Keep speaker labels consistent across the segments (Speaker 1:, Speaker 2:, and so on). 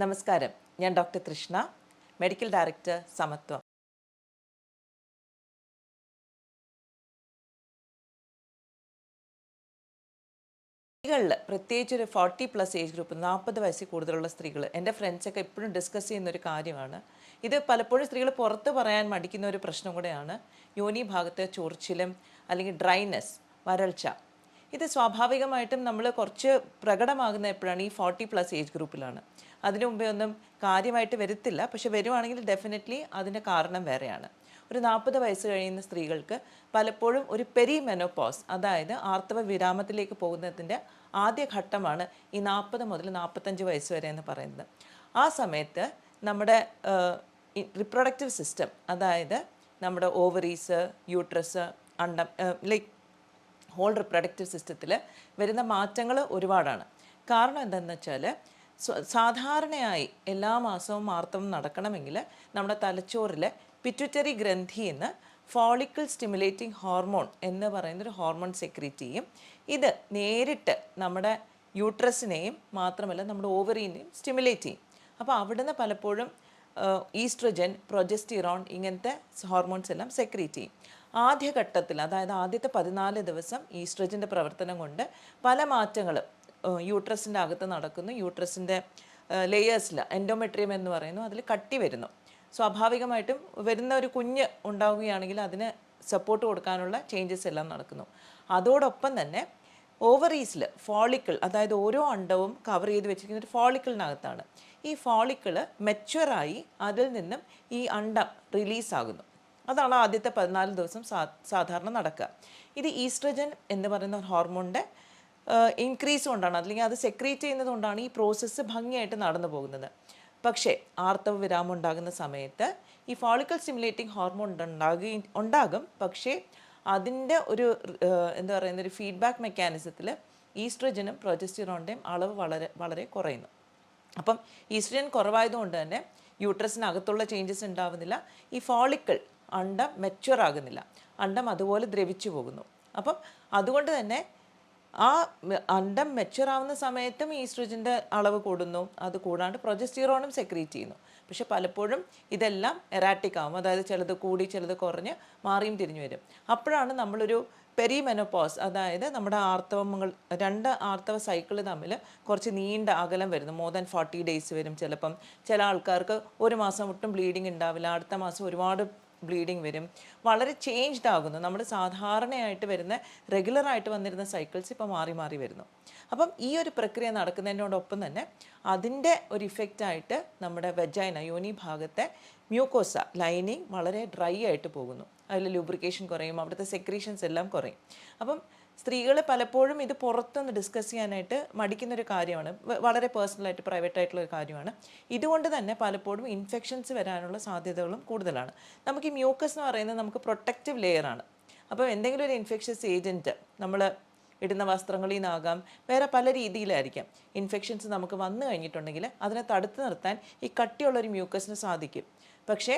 Speaker 1: നമസ്കാരം. ഞാൻ ഡോക്ടർ തൃഷ്ണ medical director സമത്വം. സ്ത്രീകളിൽ പ്രത്യേകിച്ച് ഒരു ഫോർട്ടി പ്ലസ് ഏജ് ഗ്രൂപ്പ് നാൽപ്പത് വയസ്സിൽ കൂടുതലുള്ള സ്ത്രീകൾ എന്റെ ഫ്രണ്ട്സൊക്കെ എപ്പോഴും ഡിസ്കസ് ചെയ്യുന്ന ഒരു കാര്യമാണ്. ഇത് പലപ്പോഴും സ്ത്രീകൾ പുറത്ത് പറയാൻ മടിക്കുന്ന ഒരു പ്രശ്നം കൂടെയാണ്. യോനി ഭാഗത്ത് ചൊറിച്ചിലും അല്ലെങ്കിൽ ഡ്രൈനെസ് വരൾച്ച. ഇത് സ്വാഭാവികമായിട്ടും നമ്മൾ കുറച്ച് പ്രകടമാകുന്ന എപ്പോഴാണ് ഈ ഫോർട്ടി പ്ലസ് ഏജ് ഗ്രൂപ്പിലാണ് അതിനു മുമ്പേ ഒന്നും കാര്യമായിട്ട് വരത്തില്ല. പക്ഷെ വരുവാണെങ്കിൽ ഡെഫിനറ്റ്ലി അതിന്റെ കാരണം വേറെയാണ്. ഒരു നാൽപ്പത് വയസ്സ് കഴിയുന്ന സ്ത്രീകൾക്ക് പലപ്പോഴും ഒരു പെരി മെനോപോസ് അതായത് ആർത്തവ വിരാമത്തിലേക്ക് പോകുന്നതിന്റെ ആദ്യ ഘട്ടമാണ് ഈ നാൽപ്പത് മുതൽ നാൽപ്പത്തഞ്ച് വയസ്സ് വരെ എന്ന് പറയുന്നത്. ആ സമയത്ത് നമ്മുടെ റിപ്രൊഡക്റ്റീവ് സിസ്റ്റം അതായത് നമ്മുടെ ഓവറീസ് യൂട്രസ് അണ്ടം ലൈക്ക് ഹോൾ റിപ്രൊഡക്റ്റീവ് സിസ്റ്റത്തിൽ വരുന്ന മാറ്റങ്ങൾ ഒരുപാടാണ്. കാരണം എന്താണെന്ന് വെച്ചാൽ സാധാരണയായി എല്ലാ മാസവും ആർത്തവം നടക്കണമെങ്കിൽ നമ്മുടെ തലച്ചോറിൽ പിറ്റുറ്ററി ഗ്രന്ഥി എന്ന് ഫോളിക്കിൾ സ്റ്റിമുലേറ്റിംഗ് ഹോർമോൺ എന്ന് പറയുന്നൊരു ഹോർമോൺ സെക്രീറ്റ് ചെയ്യും. ഇത് നേരിട്ട് നമ്മുടെ യൂട്രസിനെയും മാത്രമല്ല നമ്മുടെ ഓവറീനെയും സ്റ്റിമുലേറ്റ് ചെയ്യും. അപ്പോൾ അവിടുന്ന് പലപ്പോഴും ഈസ്ട്രജൻ പ്രൊജസ്റ്റിറോൺ ഇങ്ങനത്തെ ഹോർമോൺസ് എല്ലാം സെക്രീറ്റ് ചെയ്യും. ആദ്യഘട്ടത്തിൽ അതായത് ആദ്യത്തെ പതിനാല് ദിവസം ഈസ്ട്രജന്റെ പ്രവർത്തനം കൊണ്ട് പല മാറ്റങ്ങളും യൂട്രസിന്റെ അകത്ത് നടക്കുന്നു. യൂട്രസിന്റെ ലേയേഴ്സിൽ എൻഡോമെട്രിയം എന്ന് പറയുന്നു അതിൽ കട്ടി വരുന്നു. സ്വാഭാവികമായിട്ടും വരുന്ന ഒരു കുഞ്ഞ് ഉണ്ടാവുകയാണെങ്കിൽ അതിന് സപ്പോർട്ട് കൊടുക്കാനുള്ള ചേഞ്ചസ് എല്ലാം നടക്കുന്നു. അതോടൊപ്പം തന്നെ ഓവറീസിൽ ഫോളിക്കിൾ അതായത് ഓരോ അണ്ടവും കവർ ചെയ്ത് വെച്ചിരിക്കുന്ന ഒരു ഫോളിക്കിളിനകത്താണ് ഈ ഫോളിക്കിൾ മെച്ചുവറായി അതിൽ നിന്നും ഈ അണ്ടം റിലീസാകുന്നു അതാണ് ആദ്യത്തെ പതിനാല് ദിവസം സാധാരണ നടക്കുക. ഇത് ഈസ്ട്രജൻ എന്ന് പറയുന്ന ഹോർമോണിന്റെ ഇൻക്രീസ് കൊണ്ടാണ്. അല്ലെങ്കിൽ അത് സെക്രീറ്റ് ചെയ്യുന്നത് കൊണ്ടാണ് ഈ പ്രോസസ്സ് ഭംഗിയായിട്ട് നടന്നു പോകുന്നത്. പക്ഷേ ആർത്തവ വിരാമം ഉണ്ടാകുന്ന സമയത്ത് ഈ ഫോളിക്കൽ സ്റ്റിമുലേറ്റിംഗ് ഹോർമോൺ ഉണ്ടാകുകയും ഉണ്ടാകും. പക്ഷേ അതിന്റെ ഒരു എന്താ പറയുന്ന ഒരു ഫീഡ്ബാക്ക് മെക്കാനിസത്തിൽ ഈസ്ട്രജനും പ്രൊജസ്റ്റിറോണിന്റെയും അളവ് വളരെ വളരെ കുറയുന്നു. അപ്പം ഈസ്ട്രജൻ കുറവായതുകൊണ്ട് തന്നെ യൂട്രസിനകത്തുള്ള ചേഞ്ചസ് ഉണ്ടാവുന്നില്ല. ഈ ഫോളിക്കിൾ അണ്ടം മെച്ചുവർ ആകുന്നില്ല. അണ്ടം അതുപോലെ ദ്രവിച്ചു പോകുന്നു. അപ്പം അതുകൊണ്ട് തന്നെ ആ അണ്ടം മെച്ചുർ ആവുന്ന സമയത്തും ഈസ്ട്രജന്റെ അളവ് കൂടുന്നു. അത് കൂടാണ്ട് പ്രൊജസ്റ്റീറോണും സെക്രീറ്റ് ചെയ്യുന്നു. പക്ഷെ പലപ്പോഴും ഇതെല്ലാം എറാറ്റിക് ആവും. അതായത് ചിലത് കൂടി ചിലത് കുറഞ്ഞ് മാറിയും തിരിഞ്ഞു വരും. അപ്പോഴാണ് നമ്മളൊരു പെരിമെനോപോസ് അതായത് നമ്മുടെ ആർത്തവങ്ങൾ രണ്ട് ആർത്തവ സൈക്കിൾ തമ്മിൽ കുറച്ച് നീണ്ട അകലം വരുന്നു. മോർ ദാൻ ഫോർട്ടി ഡേയ്സ് വരും ചിലപ്പം. ചില ആൾക്കാർക്ക് ഒരു മാസം ഒട്ടും ബ്ലീഡിങ് ഉണ്ടാവില്ല. അടുത്ത മാസം ഒരുപാട് ബ്ലീഡിങ് വരും. വളരെ ചേഞ്ച്ഡ് ആകുന്നു. നമ്മുടെ സാധാരണയായിട്ട് വരുന്ന റെഗുലറായിട്ട് വന്നിരുന്ന സൈക്കിൾസ് ഇപ്പോൾ മാറി മാറി വരുന്നു. അപ്പം ഈ ഒരു പ്രക്രിയ നടക്കുന്നതിനോടൊപ്പം തന്നെ അതിന്റെ ഒരു ഇഫക്റ്റായിട്ട് നമ്മുടെ വെജൈന യോനി ഭാഗത്തെ മ്യൂക്കോസ ലൈനിങ് വളരെ ഡ്രൈ ആയിട്ട് പോകുന്നു. അതിൽ ലൂബ്രിക്കേഷൻ കുറയും അവിടുത്തെ സെക്രീഷൻസ് എല്ലാം കുറയും. അപ്പം സ്ത്രീകൾ പലപ്പോഴും ഇത് പുറത്തുനിന്ന് ഡിസ്കസ് ചെയ്യാനായിട്ട് മടിക്കുന്ന ഒരു കാര്യമാണ് വളരെ പേഴ്സണലായിട്ട് പ്രൈവറ്റ് ആയിട്ടുള്ള ഒരു കാര്യമാണ്. ഇതുകൊണ്ട് തന്നെ പലപ്പോഴും ഇൻഫെക്ഷൻസ് വരാനുള്ള സാധ്യതകളും കൂടുതലാണ്. നമുക്ക് ഈ മ്യൂക്കസ് എന്ന് പറയുന്നത് നമുക്ക് പ്രൊട്ടക്റ്റീവ് ലെയറാണ് അപ്പോൾ എന്തെങ്കിലും ഒരു ഇൻഫെക്ഷസ് ഏജന്റ് നമ്മൾ ഇടുന്ന വസ്ത്രങ്ങളിൽ നിന്നാകാം വേറെ പല രീതിയിലായിരിക്കാം. ഇൻഫെക്ഷൻസ് നമുക്ക് വന്നു കഴിഞ്ഞിട്ടുണ്ടെങ്കിൽ അതിനെ തടുത്തു നിർത്താൻ ഈ കട്ടിയുള്ളൊരു മ്യൂക്കസിന് സാധിക്കും. പക്ഷേ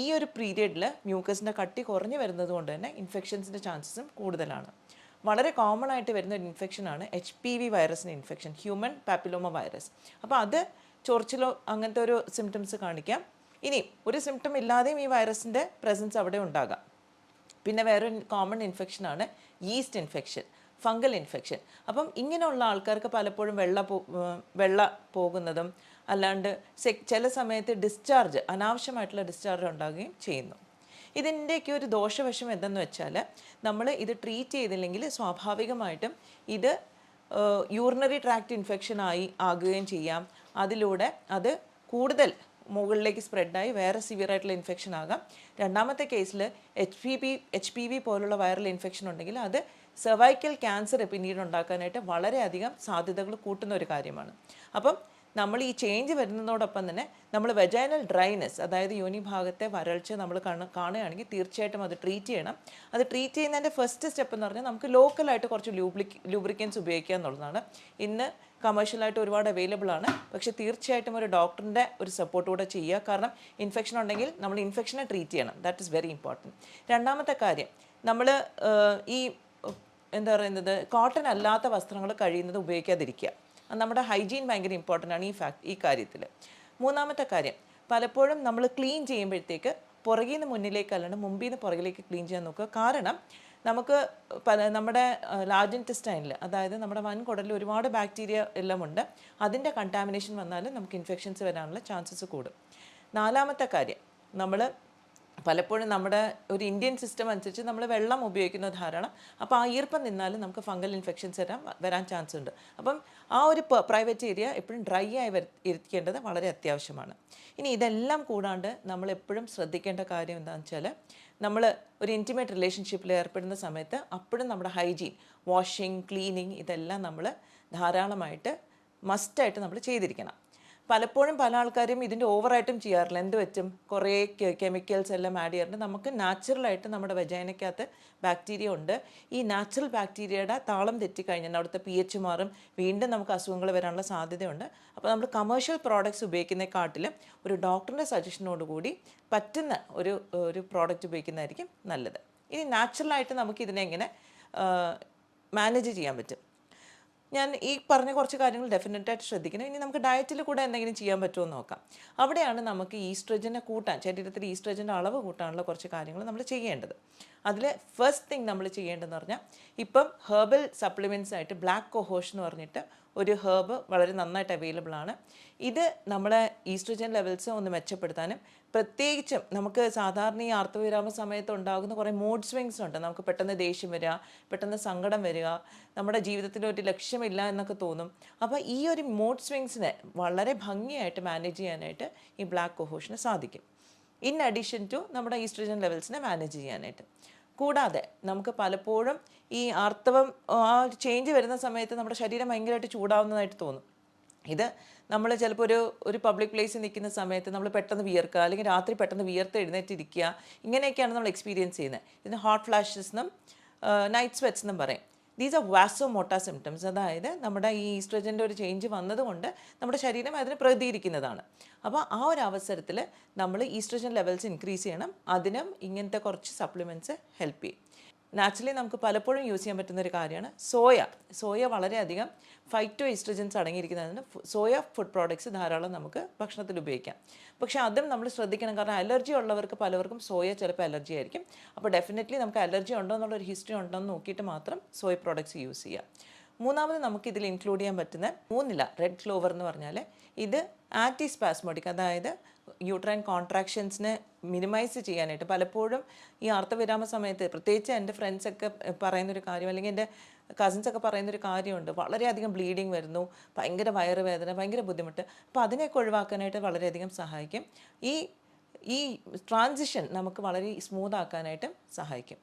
Speaker 1: ഈ ഒരു പീരിയഡിൽ മ്യൂക്കസിന്റെ കട്ടി കുറഞ്ഞു വരുന്നത് കൊണ്ട് തന്നെ ഇൻഫെക്ഷൻസിന്റെ ചാൻസസും കൂടുതലാണ്. വളരെ കോമൺ ആയിട്ട് വരുന്ന ഒരു ഇൻഫെക്ഷനാണ് എച്ച് പി വി വൈറസിന്റെ ഇൻഫെക്ഷൻ ഹ്യൂമൻ പാപ്പിലോമ വൈറസ് അപ്പോൾ അത് ചൊറിച്ചിലോ അങ്ങനത്തെ ഒരു സിംറ്റംസ് കാണിക്കാം. ഇനി ഒരു സിംറ്റം ഇല്ലാതെയും ഈ വൈറസിന്റെ പ്രസൻസ് അവിടെ ഉണ്ടാകാം. പിന്നെ വേറൊരു കോമൺ ഇൻഫെക്ഷനാണ് ഈസ്റ്റ് ഇൻഫെക്ഷൻ ഫംഗൽ ഇൻഫെക്ഷൻ അപ്പം ഇങ്ങനെയുള്ള ആൾക്കാർക്ക് പലപ്പോഴും വെള്ള പോ വെള്ള പോകുന്നതും അല്ലാണ്ട് ചില സമയത്ത് ഡിസ്ചാർജ് അനാവശ്യമായിട്ടുള്ള ഡിസ്ചാർജ് ഉണ്ടാകുകയും ചെയ്യുന്നു. ഇതിന്റെയൊക്കെ ഒരു ദോഷവശം എന്തെന്ന് വെച്ചാൽ നമ്മൾ ഇത് ട്രീറ്റ് ചെയ്തില്ലെങ്കിൽ സ്വാഭാവികമായിട്ടും ഇത് യൂറിനറി ട്രാക്ട് ഇൻഫെക്ഷൻ ആയി ആകുകയും ചെയ്യാം. അതിലൂടെ അത് കൂടുതൽ മുകളിലേക്ക് സ്പ്രെഡായി വേറെ സിവിയർ ആയിട്ടുള്ള ഇൻഫെക്ഷൻ ആകാം. രണ്ടാമത്തെ കേസിൽ H P B H P V പോലുള്ള വൈറൽ ഇൻഫെക്ഷൻ ഉണ്ടെങ്കിൽ അത് സെർവൈക്കൽ ക്യാൻസർ പിന്നീട് ഉണ്ടാക്കാനായിട്ട് വളരെയധികം സാധ്യതകൾ കൂട്ടുന്ന ഒരു കാര്യമാണ്. അപ്പം നമ്മൾ ഈ ചേഞ്ച് വരുന്നതോടൊപ്പം തന്നെ നമ്മൾ വെജൈനൽ ഡ്രൈനെസ് അതായത് യോനി ഭാഗത്തെ വരൾച്ച നമ്മൾ കാണ കാണുകയാണെങ്കിൽ തീർച്ചയായിട്ടും അത് ട്രീറ്റ് ചെയ്യണം. അത് ട്രീറ്റ് ചെയ്യുന്നതിന്റെ ഫസ്റ്റ് സ്റ്റെപ്പ് എന്ന് പറഞ്ഞാൽ നമുക്ക് ലോക്കലായിട്ട് കുറച്ച് ലൂബ്ലിക് ലൂബ്രിക്കൻസ് ഉപയോഗിക്കുക എന്നുള്ളതാണ്. ഇന്ന് കമേഴ്ഷ്യലായിട്ട് ഒരുപാട് അവൈലബിൾ ആണ്. പക്ഷേ തീർച്ചയായിട്ടും ഒരു ഡോക്ടറിന്റെ ഒരു സപ്പോർട്ട് കൂടെ ചെയ്യുക. കാരണം ഇൻഫെക്ഷൻ ഉണ്ടെങ്കിൽ നമ്മൾ ഇൻഫെക്ഷനെ ട്രീറ്റ് ചെയ്യണം. ദാറ്റ് ഇസ് വെരി ഇമ്പോർട്ടന്റ് രണ്ടാമത്തെ കാര്യം നമ്മൾ ഈ എന്താ പറയുന്നത് കോട്ടൺ അല്ലാത്ത വസ്ത്രങ്ങൾ കഴിയുന്നത് ഉപയോഗിക്കാതിരിക്കുക. നമ്മുടെ ഹൈജീൻ ഭയങ്കര ഇമ്പോർട്ടന്റ് ആണ് ഈ ഫാക്ട് ഈ കാര്യത്തിൽ മൂന്നാമത്തെ കാര്യം പലപ്പോഴും നമ്മൾ ക്ലീൻ ചെയ്യുമ്പോഴത്തേക്ക് പുറകിൽ നിന്ന് മുന്നിലേക്ക് അല്ലാണ്ട് മുമ്പിൽ നിന്ന് പുറകിലേക്ക് ക്ലീൻ ചെയ്യാൻ നോക്കുക. കാരണം നമുക്ക് പല നമ്മുടെ ലാർജ് ഇന്റസ്റ്റൈനിൽ അതായത് നമ്മുടെ വൻകുടലിൽ ഒരുപാട് ബാക്ടീരിയ എല്ലാം ഉണ്ട്. അതിന്റെ കണ്ടാമിനേഷൻ വന്നാൽ നമുക്ക് ഇൻഫെക്ഷൻസ് വരാനുള്ള ചാൻസസ് കൂടും. നാലാമത്തെ കാര്യം നമ്മൾ പലപ്പോഴും നമ്മുടെ ഒരു ഇന്ത്യൻ സിസ്റ്റം അനുസരിച്ച് നമ്മൾ വെള്ളം ഉപയോഗിക്കുന്ന ധാരണ അപ്പോൾ ആ ഈർപ്പം നിന്നാൽ നമുക്ക് ഫംഗൽ ഇൻഫെക്ഷൻസ് വരാൻ വരാൻ ചാൻസ് ഉണ്ട്. അപ്പം ആ ഒരു പ്രൈവറ്റ് ഏരിയ എപ്പോഴും ഡ്രൈ ആയി ഇരിക്കേണ്ടത് വളരെ അത്യാവശ്യമാണ്. ഇനി ഇതെല്ലാം കൂടാണ്ട് നമ്മൾ എപ്പോഴും ശ്രദ്ധിക്കേണ്ട കാര്യം എന്താണെന്ന് വെച്ചാൽ നമ്മൾ ഒരു ഇന്റിമേറ്റ് റിലേഷൻഷിപ്പിൽ ഏർപ്പെടുന്ന സമയത്ത് അപ്പോഴും നമ്മുടെ ഹൈജീൻ വാഷിംഗ് ക്ലീനിങ് ഇതെല്ലാം നമ്മൾ ധാരാളമായിട്ട് മസ്റ്റായിട്ട് നമ്മൾ ചെയ്തിരിക്കണം. പലപ്പോഴും പല ആൾക്കാരും ഇതിന്റെ ഓവറായിട്ടും ചെയ്യാറില്ല. എന്ത് വെച്ചും കുറേ കെമിക്കൽസ് എല്ലാം ആഡ് ചെയ്യാറുണ്ട്. നമുക്ക് നാച്ചുറലായിട്ട് നമ്മുടെ വെജൈനക്കകത്ത് ബാക്ടീരിയ ഉണ്ട്. ഈ നാച്ചുറൽ ബാക്ടീരിയയുടെ താളം തെറ്റിക്കഴിഞ്ഞാൽ അവിടുത്തെ പി എച്ച് മാറും. വീണ്ടും നമുക്ക് അസുഖങ്ങൾ വരാനുള്ള സാധ്യതയുണ്ട്. അപ്പോൾ നമ്മൾ കമേഴ്ഷ്യൽ പ്രോഡക്റ്റ്സ് ഉപയോഗിക്കുന്നതിനെക്കാട്ടിലും ഒരു ഡോക്ടറിന്റെ സജഷനോടുകൂടി പറ്റുന്ന ഒരു ഒരു പ്രോഡക്റ്റ് ഉപയോഗിക്കുന്നതായിരിക്കും നല്ലത്. ഇനി നാച്ചുറലായിട്ട് നമുക്ക് ഇതിനെ എങ്ങനെ മാനേജ് ചെയ്യാൻ പറ്റും? ഞാൻ ഈ പറഞ്ഞ കുറച്ച് കാര്യങ്ങൾ ഡെഫിനറ്റായിട്ട് ശ്രദ്ധിക്കണം. ഇനി നമുക്ക് ഡയറ്റിൽ കൂടെ എന്തെങ്കിലും ചെയ്യാൻ പറ്റുമോ നോക്കാം. അവിടെയാണ് നമുക്ക് ഈസ്ട്രജനെ കൂട്ടാൻ ശരീരത്തിൽ ഈസ്ട്രജന്റെ അളവ് കൂട്ടാനുള്ള കുറച്ച് കാര്യങ്ങൾ നമ്മൾ ചെയ്യേണ്ടത്. അതിൽ ഫസ്റ്റ് തിങ് നമ്മൾ ചെയ്യേണ്ടതെന്ന് പറഞ്ഞാൽ ഇപ്പം ഹെർബൽ സപ്ലിമെന്റ്സ് ആയിട്ട് ബ്ലാക്ക് കൊഹോഷ് എന്ന് പറഞ്ഞിട്ട് ഒരു ഹെർബ് വളരെ നന്നായിട്ട് അവൈലബിൾ ആണ്. ഇത് നമ്മുടെ ഈസ്ട്രജൻ ലെവൽസ് ഒന്ന് മെച്ചപ്പെടുത്താനും പ്രത്യേകിച്ചും നമുക്ക് സാധാരണ ഈ ആർത്തവിരാമ സമയത്ത് ഉണ്ടാകുന്ന കുറേ മൂഡ് സ്വിങ്സ് ഉണ്ട്. നമുക്ക് പെട്ടെന്ന് ദേഷ്യം വരിക പെട്ടെന്ന് സങ്കടം വരിക നമ്മുടെ ജീവിതത്തിൽ ഒരു ലക്ഷ്യമില്ല എന്നൊക്കെ തോന്നും. അപ്പോൾ ഈ ഒരു മൂഡ് സ്വിങ്സിനെ വളരെ ഭംഗിയായിട്ട് മാനേജ് ചെയ്യാനായിട്ട് ഈ ബ്ലാക്ക് കൊഹോഷന് സാധിക്കും. ഇൻ അഡീഷൻ ടു നമ്മുടെ ഈസ്ട്രജൻ ലെവൽസിനെ മാനേജ് ചെയ്യാനായിട്ട്. കൂടാതെ നമുക്ക് പലപ്പോഴും ഈ ആർത്തവം ആ ചേഞ്ച് വരുന്ന സമയത്ത് നമ്മുടെ ശരീരം ഭയങ്കരമായിട്ട് ചൂടാവുന്നതായിട്ട് തോന്നും. ഇത് നമ്മൾ ചിലപ്പോൾ ഒരു ഒരു പബ്ലിക് പ്ലേസിൽ നിൽക്കുന്ന സമയത്ത് നമ്മൾ പെട്ടെന്ന് വിയർക്കുക അല്ലെങ്കിൽ രാത്രി പെട്ടെന്ന് വിയർത്ത് എഴുന്നേറ്റിരിക്കുക ഇങ്ങനെയൊക്കെയാണ് നമ്മൾ എക്സ്പീരിയൻസ് ചെയ്യുന്നത്. ഇതിന് ഹോട്ട് ഫ്ലാഷസ് എന്നും നൈറ്റ് സ്വെറ്റ്സ് എന്നും പറയും. These are vasomotor symptoms അതായത് നമ്മുടെ ഈ ഈസ്ട്രജന്റെ ഒരു ചേഞ്ച് വന്നതുകൊണ്ട് നമ്മുടെ ശരീരം അതിന് പ്രതികരിക്കുന്നതാണ്. അപ്പോൾ ആ ഒരു അവസരത്തിൽ നമ്മൾ ഈസ്ട്രജൻ ലെവൽസ് ഇൻക്രീസ് ചെയ്യണം. അതിനും ഇങ്ങനത്തെ കുറച്ച് സപ്ലിമെന്റ്സ് ഹെൽപ്പ് ചെയ്യും. നാച്ചുറലി നമുക്ക് പലപ്പോഴും യൂസ് ചെയ്യാൻ പറ്റുന്ന ഒരു കാര്യമാണ് സോയ. സോയ വളരെയധികം ഫൈറ്റോ ഈസ്ട്രജൻസ് അടങ്ങിയിരിക്കുന്നതിന് സോയ ഫുഡ് പ്രോഡക്ട്സ് ധാരാളം നമുക്ക് ഭക്ഷണത്തിൽ ഉപയോഗിക്കാം. പക്ഷേ അതും നമ്മൾ ശ്രദ്ധിക്കണം. കാരണം അലർജി ഉള്ളവർക്ക് പലവർക്കും സോയ ചിലപ്പോൾ അലർജി ആയിരിക്കും. അപ്പോൾ ഡെഫിനറ്റ്ലി നമുക്ക് അലർജി ഉണ്ടോ എന്നുള്ളൊരു ഹിസ്റ്ററി ഉണ്ടോ എന്ന് നോക്കിയിട്ട് മാത്രം സോയ പ്രോഡക്ട്സ് യൂസ് ചെയ്യാം. മൂന്നാമത് നമുക്ക് ഇതിൽ ഇൻക്ലൂഡ് ചെയ്യാൻ പറ്റുന്ന മൂന്നില റെഡ് ക്ലോവർ എന്ന് പറഞ്ഞാൽ ഇത് ആന്റി സ്പാസ്മോട്ടിക് അതായത് യൂട്രൈൻ കോൺട്രാക്ഷൻസിനെ മിനിമൈസ് ചെയ്യാനായിട്ട് പലപ്പോഴും ഈ ആർത്തവിരാമ സമയത്ത് പ്രത്യേകിച്ച് എന്റെ ഫ്രണ്ട്സൊക്കെ പറയുന്നൊരു കാര്യം അല്ലെങ്കിൽ എന്റെ കസിൻസ് ഒക്കെ പറയുന്നൊരു കാര്യമുണ്ട്. വളരെയധികം ബ്ലീഡിങ് വരുന്നു ഭയങ്കര വയറുവേദന ഭയങ്കര ബുദ്ധിമുട്ട്. അപ്പോൾ അതിനെയൊക്കെ ഒഴിവാക്കാനായിട്ട് വളരെയധികം സഹായിക്കും. ഈ ഈ ട്രാൻസിഷൻ നമുക്ക് വളരെ സ്മൂത്ത് ആക്കാനായിട്ടും സഹായിക്കും.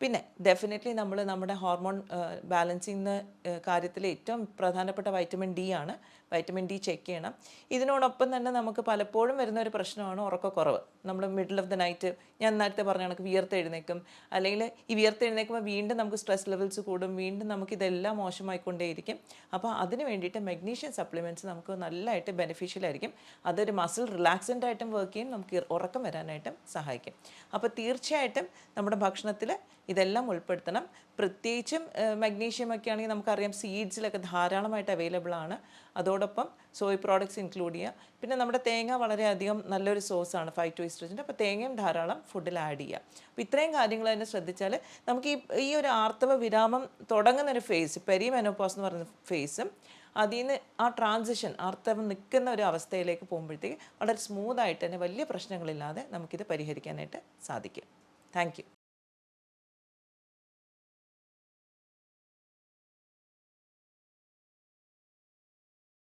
Speaker 1: പിന്നെ ഡെഫിനറ്റ്ലി നമ്മൾ നമ്മുടെ ഹോർമോൺ ബാലൻസിങ് കാര്യത്തിൽ ഏറ്റവും പ്രധാനപ്പെട്ട വൈറ്റമിൻ ഡി ആണ്. വൈറ്റമിൻ ഡി ചെക്ക് ചെയ്യണം. ഇതിനോടൊപ്പം തന്നെ നമുക്ക് പലപ്പോഴും വരുന്ന ഒരു പ്രശ്നമാണ് ഉറക്കക്കുറവ്. നമ്മൾ മിഡിൽ ഓഫ് ദി നൈറ്റ് ഞാൻ നേരത്തെ പറഞ്ഞ കണക്ക് വിയർത്ത് എഴുന്നേക്കും അല്ലെങ്കിൽ ഈ വിയർത്ത് എഴുന്നേക്കുമ്പോൾ വീണ്ടും നമുക്ക് സ്ട്രെസ് ലെവൽസ് കൂടും. വീണ്ടും നമുക്ക് ഇതെല്ലാം മോശമായിക്കൊണ്ടേയിരിക്കും. അപ്പോൾ അതിന് വേണ്ടിയിട്ട് മെഗ്നീഷ്യം സപ്ലിമെന്റ്സ് നമുക്ക് നല്ലതായിട്ട് ബെനിഫിഷ്യൽ ആയിരിക്കും. അതൊരു മസിൽ റിലാക്സന്റ് ആയിട്ടും വർക്ക് ചെയ്യും. നമുക്ക് ഉറക്കം വരാനായിട്ടും സഹായിക്കും. അപ്പോൾ തീർച്ചയായിട്ടും നമ്മുടെ ഭക്ഷണത്തിൽ ഇതെല്ലാം ഉൾപ്പെടുത്തണം. പ്രത്യേകിച്ചും മഗ്നീഷ്യം ഒക്കെ ആണെങ്കിൽ നമുക്കറിയാം സീഡ്സിലൊക്കെ ധാരാളമായിട്ട് അവൈലബിൾ ആണ്. അതോടൊപ്പം സോയ് പ്രോഡക്ട്സ് ഇൻക്ലൂഡ് ചെയ്യുക പിന്നെ നമ്മുടെ തേങ്ങ വളരെയധികം നല്ലൊരു സോഴ്സാണ് ടു ഈസ്ട്രജന്റെ അപ്പോൾ തേങ്ങയും ധാരാളം ഫുഡിൽ ആഡ് ചെയ്യുക അപ്പോൾ ഇത്രയും കാര്യങ്ങൾ തന്നെ ശ്രദ്ധിച്ചാൽ നമുക്ക് ഈ ഈ ഒരു ആർത്തവ വിരാമം തുടങ്ങുന്ന ഒരു ഫേസ് പെരി മെനോപോസ് എന്ന് പറയുന്ന ഫേസും അതിൽ നിന്ന് ആ ട്രാൻസിഷൻ ആർത്തവം നിൽക്കുന്ന ഒരു അവസ്ഥയിലേക്ക് പോകുമ്പോഴത്തേക്ക് വളരെ സ്മൂത്തായിട്ട് തന്നെ വലിയ പ്രശ്നങ്ങളില്ലാതെ നമുക്കിത് പരിഹരിക്കാനായിട്ട് സാധിക്കും. താങ്ക്